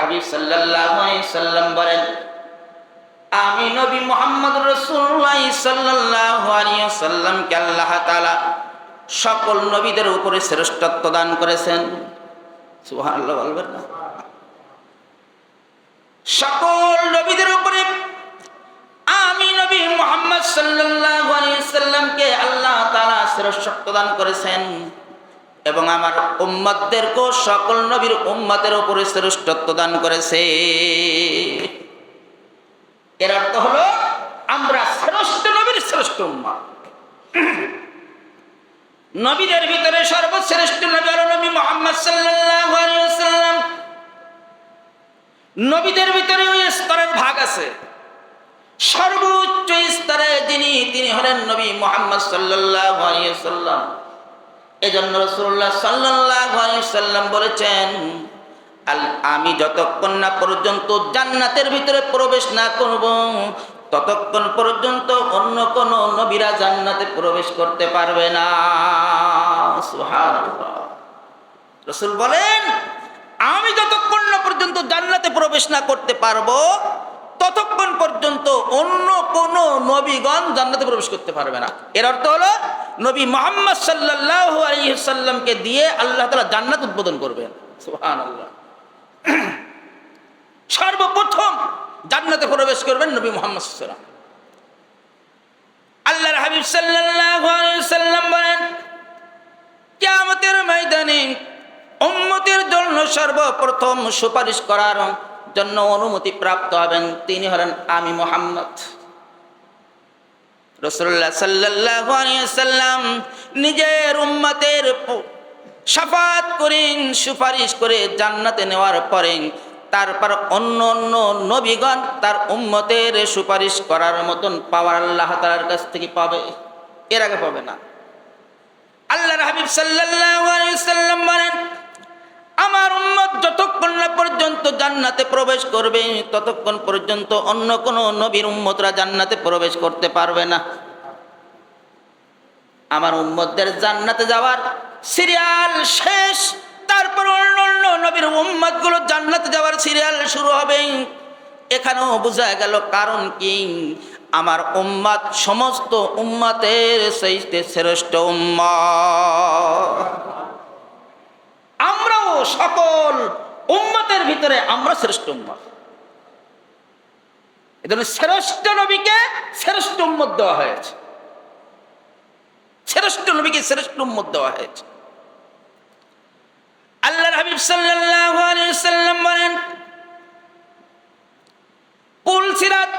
হাবিব সাল্লাল্লাহু আলাইহি সাল্লাম বলেন, আমি নবী মুহাম্মদ রাসূলুল্লাহ সাল্লাল্লাহু আলাইহি আল্লাহ তাআলা সকল নবীদের উপরে শ্রেষ্ঠত্ব দান করেছেন। সুবহানাল্লাহ বলবেন না। সকল নবীদের উপরে শ্রেষ্ঠত্ব দান করেছেন এবং আমার উম্মতদেরকেও সকল নবীর উম্মতের উপরে শ্রেষ্ঠত্ব দান করেছে। এর অর্থ হলো, আমরা শ্রেষ্ঠ নবীর শ্রেষ্ঠ উম্মত। নবীদের ভিতরে সর্বশ্রেষ্ঠ নবী হলো নবী মোহাম্মদ ওয়াসাল্লাম। নবীদের ভিতরে ওই স্তরের ভাগ আছে। সর্বোচ্চ স্তরে যিনি, তিনি হলেন নবী মোহাম্মদ আলাইহি এজন্য আলাইহি সাল্লাম বলেছেন আমি যতক্ষণ না পর্যন্ত জান্নাতের ভিতরে প্রবেশ না করব, ততক্ষণ পর্যন্ত অন্য কোন নবীরা জান্নাতে প্রবেশ করতে পারবে না। রসুল বলেন, আমি যতক্ষণ না পর্যন্ত জান্নাতে প্রবেশ না করতে পারব ততক্ষণ পর্যন্ত অন্য কোন নবীগণ জান্নাতে প্রবেশ করতে পারবে না। এর অর্থ হলো, নবী মোহাম্মদ সাল্লাল্লাহু আলাইহি সাল্লামকে দিয়ে আল্লাহ তাআলা জান্নাত উদ্বোধন করবেন। সুবহানাল্লাহ। সর্বপ্রথম জান্নাতে প্রবেশ করবেন নবী মোহাম্মদ সাল্লাম আল্লাহর হাবিব সাল্লাম বলেন, কিয়ামতের ময়দানে উম্মতের জন্য সর্বপ্রথম সুপারিশ করার জন্য অনুমতি প্রাপ্ত হবেন, তিনি হলেন আমি মোহাম্মদ। রসুল্লাহ আলাইহি সাল্লাম নিজের উম্মতের সাফাত করেন, সুপারিশ করে জান্নাতে নেওয়ার পরে তারপর অন্য অন্য নবীগণ তার উম্মতের সুপারিশ করার মতন পাওয়ার আল্লাহ তাআলার কাছ থেকে পাবে। এর আগে পাবে না। আল্লাহর হাবিব আলাইহি সাল্লাম বলেন যতক্ষণ না পর্যন্ত জান্নাতে প্রবেশ করবে, ততক্ষণ পর্যন্ত অন্য কোন নবীর উম্মতরা জান্নাতে প্রবেশ করতে পারবে না। আমার উম্মতদের জান্নাতে যাওয়ার সিরিয়াল শেষ, তারপর অন্য অন্য নবীর উম্মতগুলো জান্নাতে যাওয়ার সিরিয়াল শুরু হবে। এখানেও বোঝা গেল কারণ কি? আমার উম্মাদ সমস্ত উম্মাতের সেই শ্রেষ্ঠ আমরাও সকল উম্মতের ভিতরে আমরা শ্রেষ্ঠ উম্মত। এজন্য শ্রেষ্ঠ নবীকে শ্রেষ্ঠ উম্মত দেওয়া হয়েছে। শ্রেষ্ঠ নবীকে শ্রেষ্ঠ উম্মত দেওয়া হয়েছে। আল্লাহর হাবিব সাল্লাল্লাহু আলাইহি সাল্লাম বলেন, কুল সিরাত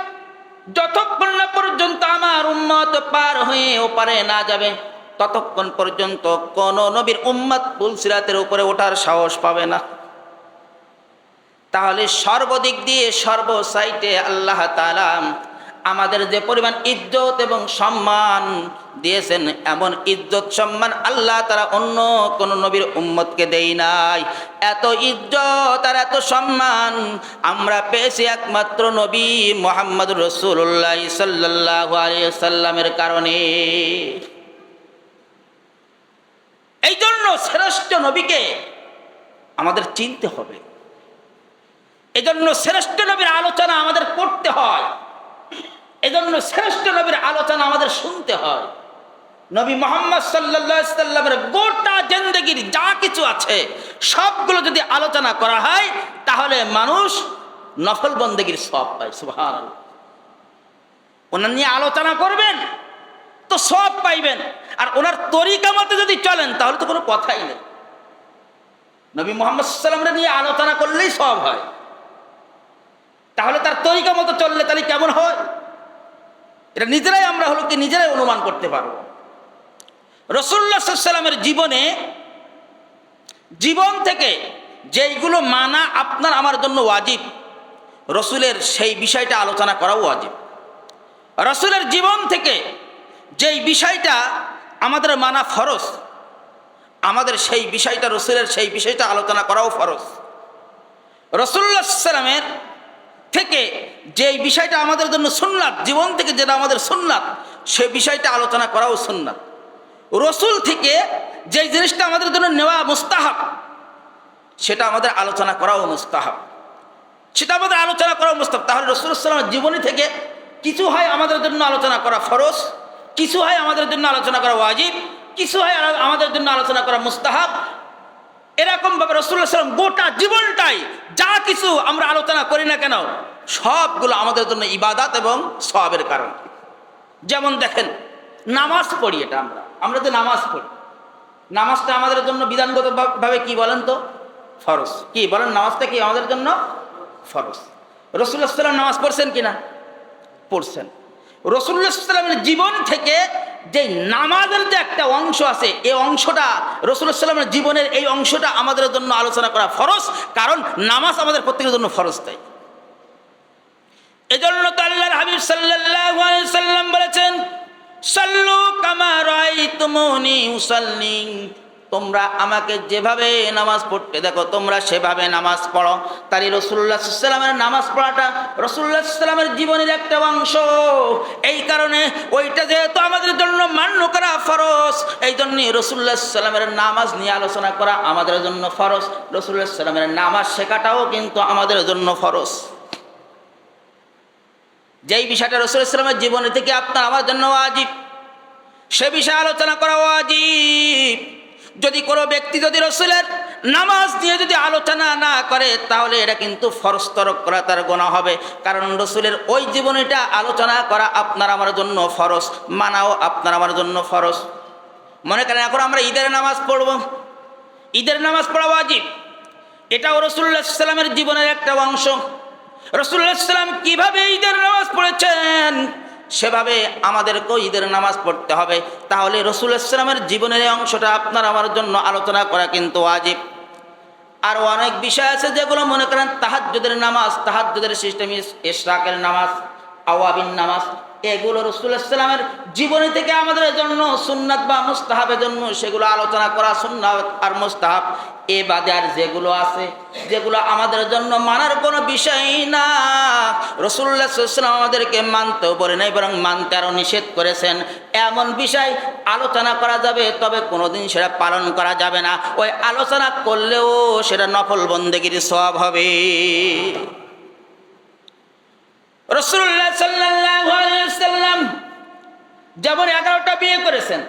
যতক্ষণ না পর্যন্ত আমার উম্মত পার হয়ে ওপারে না যাবে ততক্ষণ পর্যন্ত কোন নবীর উম্মত পুলসিরাতের উপরে ওঠার সাহস পাবে না। তাহলে সর্বদিক দিয়ে সর্ব সাইটে আল্লাহ তাআলা আমাদের যে পরিমাণ ইজ্জত এবং সম্মান দিয়েছেন, এমন ইজ্জত সম্মান আল্লাহ তারা অন্য কোন নবীর উম্মতকে দেই নাই। এত ইজ্জত আর এত সম্মান আমরা পেয়েছি একমাত্র নবী মোহাম্মদ রসুল্লাহ সাল্লাহ আলিয়া সাল্লামের কারণে। এই জন্য শ্রেষ্ঠ নবীকে আমাদের চিনতে হবে। এই জন্য শ্রেষ্ঠ নবীর আলোচনা আমাদের করতে হয়। এজন্য শ্রেষ্ঠ নবীর আলোচনা আমাদের শুনতে হয়। নবী মোহাম্মদ সাল্লামের গোটা জেন্দেগির যা কিছু আছে, সবগুলো যদি আলোচনা করা হয়, তাহলে মানুষ নফল বন্দেগির সব পায় সুভান ওনার নিয়ে আলোচনা করবেন তো সব পাইবেন। আর ওনার তরিকা মতো যদি চলেন, তাহলে তো কোনো কথাই নেই। নবী মোহাম্মদ সাল্লামরা নিয়ে আলোচনা করলেই সব হয়। তাহলে তার তরিকা মতো চললে তাহলে কেমন হয়? এটা নিজেরাই আমরা হলো কি নিজেরাই অনুমান করতে পারব। রসুল্লা সাল্লামের জীবনে, জীবন থেকে যেইগুলো মানা আপনার আমার জন্য ওয়াজিব, রসুলের সেই বিষয়টা আলোচনা করাও ওয়াজিব। রসুলের জীবন থেকে যেই বিষয়টা আমাদের মানা ফরজ, আমাদের সেই বিষয়টা রসুলের সেই বিষয়টা আলোচনা করাও ফরজ। রসুল্লা সাল্লামের থেকে যে বিষয়টা আমাদের জন্য সুন্নাত, জীবন থেকে যেটা আমাদের সুন্নাত, সে বিষয়টা আলোচনা করাও সুন্নাত। রসুল থেকে যে জিনিসটা আমাদের জন্য নেওয়া মুস্তাহাব, সেটা আমাদের আলোচনা করাও মুস্তাহাব। সেটা আমাদের আলোচনা করা মুস্তাহাব। তাহলে রসুলামের জীবনী থেকে কিছু হয় আমাদের জন্য আলোচনা করা ফরজ কিছু হয় আমাদের জন্য আলোচনা করা ওয়াজিব, কিছু হয় আমাদের জন্য আলোচনা করা মুস্তাহাব। এরকমভাবে রসুল্লাহ সাল্লাম গোটা জীবনটাই যা কিছু আমরা আলোচনা করি না কেন, সবগুলো আমাদের জন্য ইবাদাত এবং সবের কারণ। যেমন দেখেন, নামাজ পড়ি এটা আমরা। আমরা তো নামাজ পড়ি। নামাজটা আমাদের জন্য বিধানগত ভা- ভাবে কি বলেন তো? ফরজ। কি বলেন? নামাজটা কি আমাদের জন্য? ফরজ। রসুল্লাহ সাল্লাম নামাজ পড়ছেন কিনা? পড়ছেন। রসুল্লাহ সাল্লামের জীবন থেকে যে নামাজের যে একটা অংশ আছে, এই অংশটা রসুল্লাহ সাল্লামের জীবনের এই অংশটা আমাদের জন্য আলোচনা করা ফরজ, কারণ নামাজ আমাদের প্রত্যেকের জন্য ফরজ তাই। এজন্য তো আল্লাহর হাবিব সাল্লাম বলেছেন, সাল্লু কামা রাআইতুমুনি উসাল্লি। তোমরা আমাকে যেভাবে নামাজ পড়তে দেখো, তোমরা সেভাবে নামাজ পড়ো। তারই রসুল্লাহ সাল্লামের নামাজ পড়াটা রসুল্লাহ সাল্লামের জীবনের একটা অংশ। এই কারণে ওইটা যেহেতু আমাদের জন্য মান্য করা ফরজ এই জন্যই রসুল্লাহ সাল্লামের নামাজ নিয়ে আলোচনা করা আমাদের জন্য ফরজ রসুল্লাহ সাল্লামের নামাজ শেখাটাও কিন্তু আমাদের জন্য ফরজ। যেই বিষয়টা রসুল ইসলামের জীবনী থেকে আপনার আমার জন্য ওয়াজিব, সে বিষয়ে আলোচনা করা ওয়াজিব। যদি কোনো ব্যক্তি যদি রসুলের নামাজ নিয়ে যদি আলোচনা না করে, তাহলে এটা কিন্তু ফরস্তরক করা তার গোনা হবে। কারণ রসুলের ওই জীবনীটা আলোচনা করা আপনার আমার জন্য ফরজ, মানাও আপনার আমার জন্য ফরজ। মনে করেন, এখন আমরা ঈদের নামাজ পড়ব। ঈদের নামাজ পড়া ওয়াজিব। এটাও রসুল্লাহ সাল্লামের জীবনের একটা অংশ। রসুল্লাহ সাল্লাম কীভাবে ঈদের নামাজ পড়েছেন? সেভাবে আমাদেরকেও ঈদের নামাজ পড়তে হবে। তাহলে রসুল ইসলামের জীবনের এই অংশটা আপনার আমার জন্য আলোচনা করা কিন্তু আজীব আর অনেক বিষয় আছে যেগুলো মনে করেন তাহাজ্যদের নামাজ তাহাজ্যদের সিস্টেম ইশরাকের নামাজ, আওয়াবিন নামাজ। এগুলো রসুল্লাহ সাল্লামের জীবনী থেকে আমাদের জন্য সুন্নাত বা মুস্তাহাবের জন্য সেগুলো আলোচনা করা সুন্নাত আর মুস্তাহাব। এ বাদে আর যেগুলো আছে, যেগুলো আমাদের জন্য মানার কোনো বিষয় না। রসুল্লাহ সাল্লাম আমাদেরকে মানতেও বলে নাই, বরং মানতে আরও নিষেধ করেছেন। এমন বিষয় আলোচনা করা যাবে, তবে কোনোদিন সেটা পালন করা যাবে না। ওই আলোচনা করলেও সেটা নফল বন্দেগির সব হবে। রসুল্লাহ সাল্লাম যেমন এগারোটা বিয়ে করেছেন।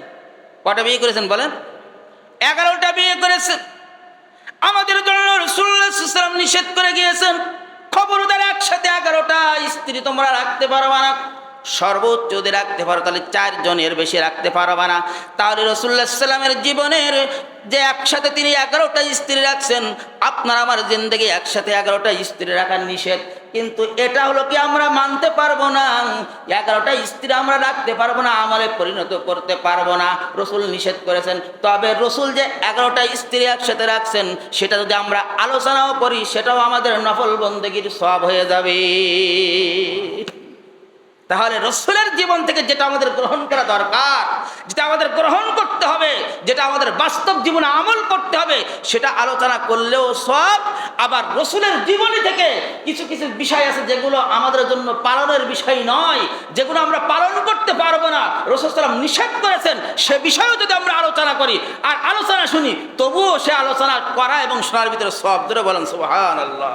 কটা বিয়ে করেছেন বলেন? এগারোটা বিয়ে করেছেন। আমাদের জন্য রসুল্লাহাম নিষেধ করে গিয়েছেন, খবরদার একসাথে এগারোটা স্ত্রী তোমরা রাখতে পারবা না। সর্বোচ্চ যদি রাখতে পারো, তাহলে চারজনের বেশি রাখতে পারবা না। তাহলে রসুল্লাহ সাল্লামের জীবনের যে একসাথে তিনি এগারোটা স্ত্রী রাখছেন, আপনার আমার জিন্দগি একসাথে এগারোটা স্ত্রী রাখার নিষেধ। কিন্তু এটা হলো কি আমরা মানতে পারব না? এগারোটা স্ত্রী আমরা রাখতে পারব না, আমলে পরিণত করতে পারব না। রসুল নিষেধ করেছেন। তবে রসুল যে এগারোটা স্ত্রী একসাথে রাখছেন, সেটা যদি আমরা আলোচনাও করি, সেটাও আমাদের নফল বন্দগির সব হয়ে যাবে। তাহলে রসুলের জীবন থেকে যেটা আমাদের গ্রহণ করা দরকার, যেটা আমাদের গ্রহণ করতে হবে, যেটা আমাদের বাস্তব জীবনে আমল করতে হবে, সেটা আলোচনা করলেও সব, আবার রসুলের জীবনী থেকে কিছু কিছু বিষয় আছে যেগুলো আমাদের জন্য পালনের বিষয় নয়, যেগুলো আমরা পালন করতে পারব না। রসুল সালাম নিষেধ করেছেন, সে বিষয়েও যদি আমরা আলোচনা করি, আর আলোচনা শুনি, তবুও সে আলোচনা করা এবং শোনার ভিতরে সব ধরে বলেন সুহান আল্লাহ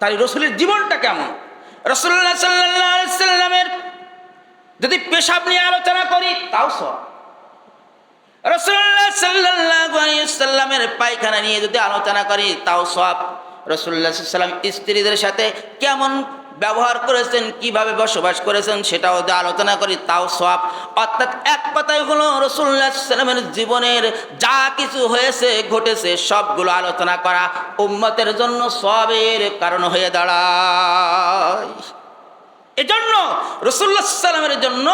তাই রসুলের জীবনটা কেমন? রসুল্লাহ সাল্লামের যদি পেশাব নিয়ে আলোচনা করি, তাও সব রসুল্লাহ সাল্লাহামের পায়খানা নিয়ে যদি আলোচনা করি, তাও সব রসুল্লাহ সাল্লাম স্ত্রীদের সাথে কেমন ব্যবহার করেছেন, কীভাবে বসবাস করেছেন সেটাও যদি আলোচনা করি, তাও সব অর্থাৎ এক কথায় হলো রসুল্লাহ সাল্লামের জীবনের যা কিছু হয়েছে, ঘটেছে, সবগুলো আলোচনা করা উম্মতের জন্য সবের কারণ হয়ে দাঁড়ায়। এজন্য রসুল্লাহ সাল্লামের জন্য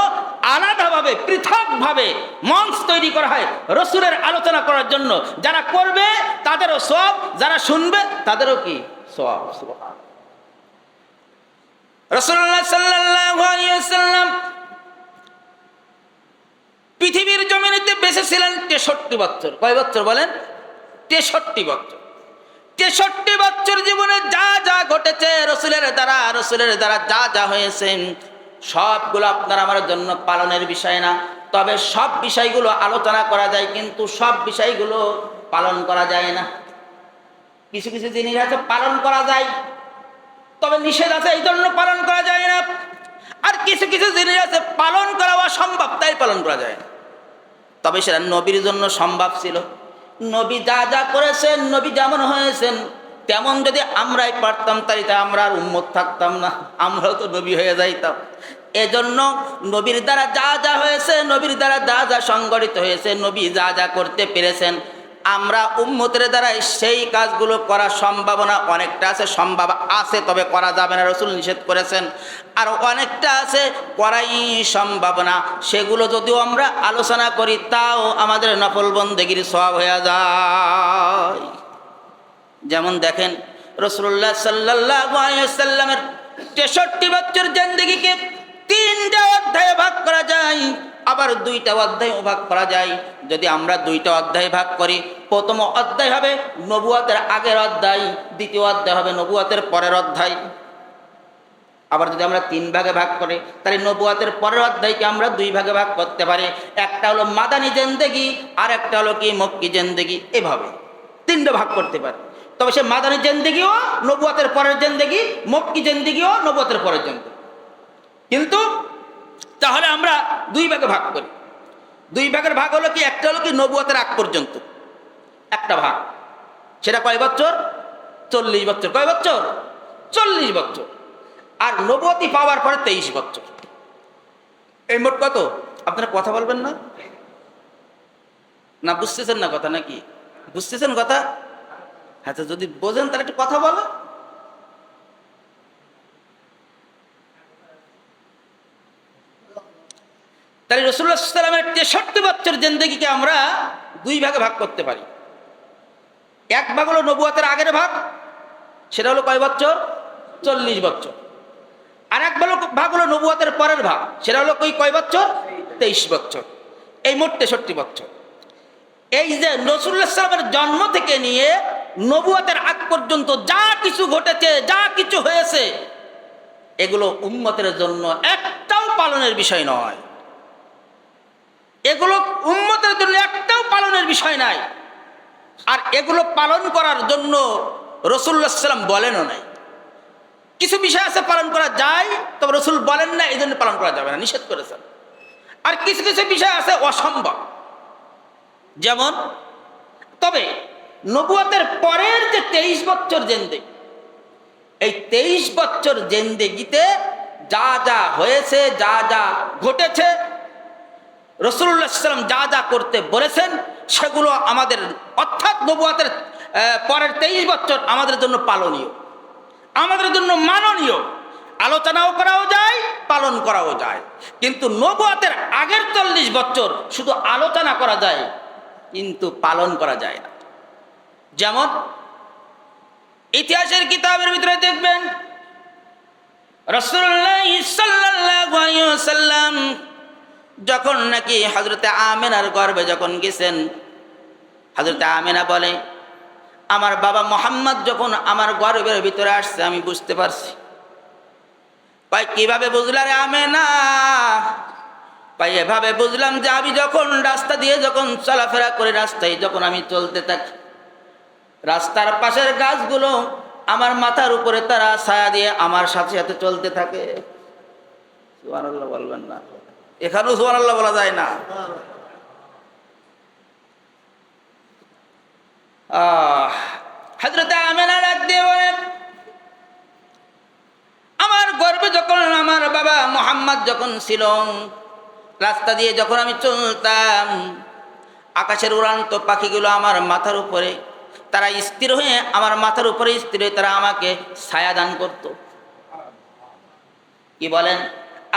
আলাদাভাবে, পৃথকভাবে মঞ্চ তৈরি করা হয় রসুলের আলোচনা করার জন্য। যারা করবে, তাদেরও সব যারা শুনবে, তাদেরও কি? সব রসুল্লাহ সাল্লাম পৃথিবীর জমিনেতে বেঁচে ছিলেন তেষট্টি বছর কয় বছর বলেন? তেষট্টি বছর তেষট্টি বছর জীবনে যা যা ঘটেছে, রসুলের দ্বারা রসুলের দ্বারা যা যা হয়েছে, সবগুলো আপনার আমার জন্য পালনের বিষয় না। তবে সব বিষয়গুলো আলোচনা করা যায়, কিন্তু সব বিষয়গুলো পালন করা যায় না। কিছু কিছু জিনিস আছে, পালন করা যায়। তবে নিষেধ আছে, এই জন্য পালন করা যায় না। আর কিছু কিছু জিনিস আছে, পালন করা সম্ভব তাই পালন করা যায় না। তবে সেটা নবীর জন্য সম্ভব ছিল। নবী যা যা করেছেন, নবী যেমন হয়েছেন, তেমন যদি আমরাই পারতাম তাই তা আমরা আর উন্মত থাকতাম না, আমরাও তো নবী হয়ে যাইতাম। এজন্য নবীর দ্বারা যা যা হয়েছে, নবীর দ্বারা যা যা সংগঠিত হয়েছে, নবী যা যা করতে পেরেছেন আমরা উম্মতের দ্বারাই সেই কাজগুলো করার সম্ভাবনা অনেকটা আছে, সম্ভব আছে, তবে করা যাবে না, রসুল নিষেধ করেছেন। আর অনেকটা আছে, করাই সম্ভাবনা সেগুলো যদিও আমরা আলোচনা করি, তাও আমাদের নফল বন্দেগির সব হয়ে যায়। যেমন দেখেন রসুল্লাহ সাল্লাহ তেষট্টি বছর জেন্দিগিকে তিনটা অধ্যায়ে ভাগ করা যায়। আবার দুইটা অধ্যায় ভাগ করা যায়। যদি আমরা দুইটা অধ্যায় ভাগ করি, প্রথম অধ্যায় হবে নবুয়াতের আগের অধ্যায়, দ্বিতীয় অধ্যায় হবে নবুয়াতের পরের অধ্যায়। আবার যদি আমরা তিন ভাগে ভাগ করি, তাহলে নবুয়াতের পরের অধ্যায়কে আমরা দুই ভাগে ভাগ করতে পারি। একটা হলো মাদানি জেন্দেগি, আর একটা হলো কি মক্কি জেন্দেগি। এভাবে তিনটা ভাগ করতে পারি। তবে সে মাদানি জেন্দেগিও নবুয়াতের পরের জেন্দেগি, মক্কি জেন্দেগিও নবুয়াতের পরের জেন্দেগি। কিন্তু তাহলে আমরা দুই ভাগে ভাগ করি। দুই ভাগের ভাগ হলো কি, একটা হলো কি নবুয়াতের আগ পর্যন্ত। একটা ভাগ। সেটা কয় বছর? চল্লিশ বছর। কয় বছর? চল্লিশ বছর। আর নবতী পাওয়ার পরে তেইশ বছর। এই মোট কত? আপনারা কথা বলবেন না? না, বুঝতেছেন না কথা নাকি? বুঝতেছেন কথা? তো যদি বোঝেন তাহলে একটু কথা বলো তাহলে রসুল্লাহ সাল্লামের তেষট্টি বছর জেন্দেগিকে আমরা দুই ভাগে ভাগ করতে পারি। এক ভাগ হলো নবুয়াতের আগের ভাগ, সেটা হলো কয় বছর? চল্লিশ বছর। আর এক ভালো ভাগ হলো নবুয়াতের পরের ভাগ, সেটা হলো কই, কয় বছর? তেইশ বছর। এই মোট তেষট্টি বছর। এই যে নসরুল্লাহ সাল্লামের জন্ম থেকে নিয়ে নবুয়াতের আগ পর্যন্ত যা কিছু ঘটেছে, যা কিছু হয়েছে, এগুলো উম্মতের জন্য একটাও পালনের বিষয় নয়। এগুলো উম্মতের জন্য একটাও পালনের বিষয় নাই। আর এগুলো পালন করার জন্য রসুল্লাহ সাল্লাম বলেনও নাই। কিছু বিষয় আছে পালন করা যায়, তবে রসুল বলেন না এই জন্য পালন করা যাবে না, নিষেধ করেছেন। আর কিছু কিছু বিষয় আছে অসম্ভব। যেমন, তবে নবুয়াতের পরের যে তেইশ বছর জেন্দে এই তেইশ বছর জেন্দেগিতে যা যা হয়েছে, যা যা ঘটেছে রসুল্লাহ সাল্লাম যা যা করতে বলেছেন, সেগুলো আমাদের, অর্থাৎ নবুয়াতের পরের তেইশ বছর আমাদের জন্য পালনীয়। আমাদের জন্য মাননীয়। আলোচনাও করাও যায়, পালন করাও যায়। কিন্তু নবুয়াতের আগের চল্লিশ বছর শুধু আলোচনা করা যায়, কিন্তু পালন করা যায় না। যেমন, ইতিহাসের কিতাবের ভিতরে দেখবেন রসুল্লাহ যখন নাকি হজরতে আমেনার গর্বে যখন গেছেন হজরতে আমেনা বলে, আমার বাবা মোহাম্মদ যখন আমার গর্বের ভিতরে আসছে, আমি বুঝতে পারছি। ভাই কীভাবে বুঝলা রে আমেনা? ভাই এভাবে বুঝলাম যে আমি যখন রাস্তা দিয়ে যখন চলাফেরা করে, রাস্তায় যখন আমি চলতে থাকি, রাস্তার পাশের গাছগুলো আমার মাথার উপরে তারা ছায়া দিয়ে আমার সাথে সাথে চলতে থাকে। বলবেন না। এখানেও সুবহানাল্লাহ বলা যায় না। হাজরতে আমেনা ডাক দিয়ে বলেন, আমার গর্বে যখন আমার বাবা মোহাম্মদ যখন ছিল, রাস্তা দিয়ে যখন আমি চলতাম, আকাশের উড়ান্ত পাখিগুলো আমার মাথার উপরে, তারা স্থির হয়ে আমার মাথার উপরে স্থির হয়ে তারা আমাকে ছায়া দান করত। কি বলেন?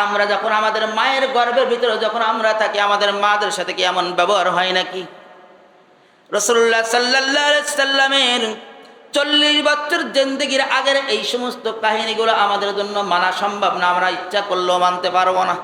আমরা যখন আমাদের মায়ের গর্বের ভিতরে যখন আমরা থাকি, আমাদের মাদের সাথে কি এমন ব্যবহার হয় নাকি? সাল্লাহ সাল্লামের চল্লিশ বছর জেন্দিগির আগের এই সমস্ত কাহিনীগুলো আমাদের জন্য মানা সম্ভব না। আমরা ইচ্ছা করলেও মানতে পারব না।